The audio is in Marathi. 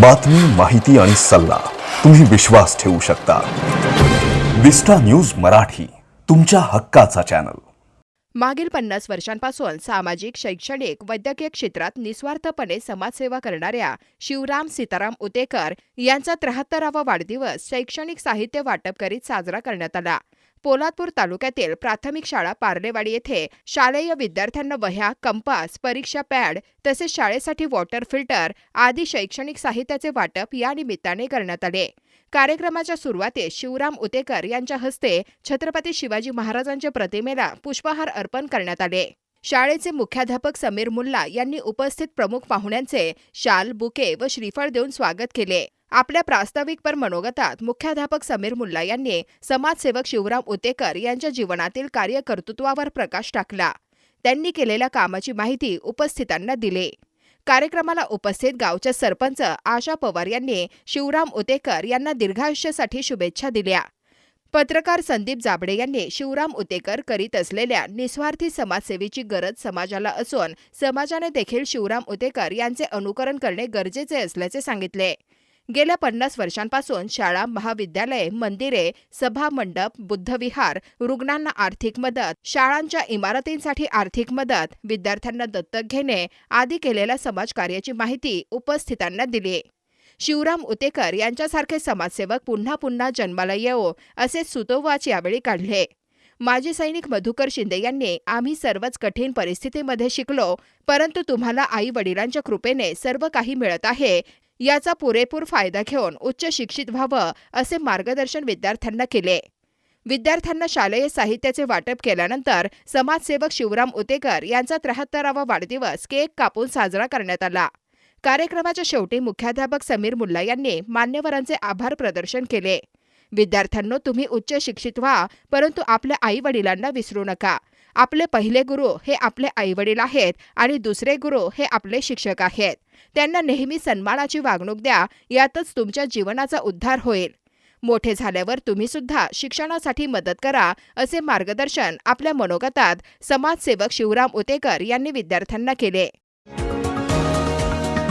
बातमी माहिती आणि सल्ला तुम्ही विश्वास ठेवू शकता. विस्टा न्यूज मराठी तुमच्या हक्काचा चॅनल मागील पन्नास वर्षांपासून सामाजिक शैक्षणिक वैद्यकीय क्षेत्रात निस्वार्थपणे समाजसेवा करणाऱ्या शिवराम सीताराम उतेकर यांचा त्र्याहत्तरावा वाढदिवस शैक्षणिक साहित्य वाटप करीत साजरा करण्यात आला. पोलादपूर तालुक्यातील प्राथमिक शाळा पार्लेवाडी येथे शालेय विद्यार्थ्यांना वह्या कंपास परीक्षा पॅड तसेच शाळेसाठी वॉटर फिल्टर आदी शैक्षणिक साहित्याचे वाटप या निमित्ताने करण्यात आले. कार्यक्रमाच्या सुरुवातीस शिवराम उतेकर यांच्या हस्ते छत्रपती शिवाजी महाराजांच्या प्रतिमेला पुष्पहार अर्पण करण्यात आले. शाळेचे मुख्याध्यापक समीर मुल्ला यांनी उपस्थित प्रमुख पाहुण्यांचे शाल बुके व श्रीफळ देऊन स्वागत केले. आपल्या प्रास्ताविकपर मनोगतात मुख्याध्यापक समीर मुल्ला यांनी समाजसेवक शिवराम उतेकर यांच्या जीवनातील कार्यकर्तृत्वावर प्रकाश टाकला. त्यांनी केलेल्या कामाची माहिती उपस्थितांना दिली. कार्यक्रमाला उपस्थित गावच्या सरपंच आशा पवार यांनी शिवराम उतेकर यांना दीर्घायुष्यासाठी शुभेच्छा दिल्या. पत्रकार संदीप जाबडे यांनी शिवराम उतेकर करीत असलेल्या निस्वार्थी समाजसेवेची गरज समाजाला असून समाजाने देखील शिवराम उतेकर यांचे अनुकरण करणे गरजेचे असल्याचे सांगितले. गेल्या पन्नास वर्षांपासून शाळा महाविद्यालये मंदिरे सभा मंडप बुद्धविहार रुग्णांना आर्थिक मदत शाळांच्या इमारतींसाठी आर्थिक मदत विद्यार्थ्यांना दत्तक घेणे आदी केलेल्या समाजकार्याची माहिती उपस्थितांना दिली. शिवराम उतेकर यांच्यासारखे समाजसेवक पुन्हा पुन्हा जन्माला येवो असे सुतोवाच यावेळी काढले. माजी सैनिक मधुकर शिंदे यांनी आम्ही सर्वच कठीण परिस्थितीमध्ये शिकलो परंतु तुम्हाला आई वडिलांच्या कृपेने सर्व काही मिळत आहे. याचा पुरेपूर फायदा घेऊन उच्च शिक्षित व्हावं असे मार्गदर्शन विद्यार्थ्यांना केले. विद्यार्थ्यांना शालेय साहित्याचे वाटप केल्यानंतर समाजसेवक शिवराम उतेकर यांचा त्र्याहत्तरावा वाढदिवस केक कापून साजरा करण्यात आला. कार्यक्रमाच्या शेवटी मुख्याध्यापक समीर मुल्ला यांनी मान्यवरांचे आभार प्रदर्शन केले. विद्यार्थ्यांनो तुम्ही उच्च शिक्षित व्हा परंतु आपल्या आई वडिलांना विसरू नका. आपले पहिले गुरु हे आपले आईवडील आहेत आणि दुसरे गुरु हे आपले शिक्षक आहेत. त्यांना नेहमी सन्मानाची वागणूक द्या यातच तुमच्या जीवनाचा उद्धार होईल. मोठे झाल्यावर तुम्ही सुद्धा शिक्षणासाठी मदत करा असे मार्गदर्शन आपल्या मनोगतात समाजसेवक शिवराम उतेकर यांनी विद्यार्थ्यांना केले.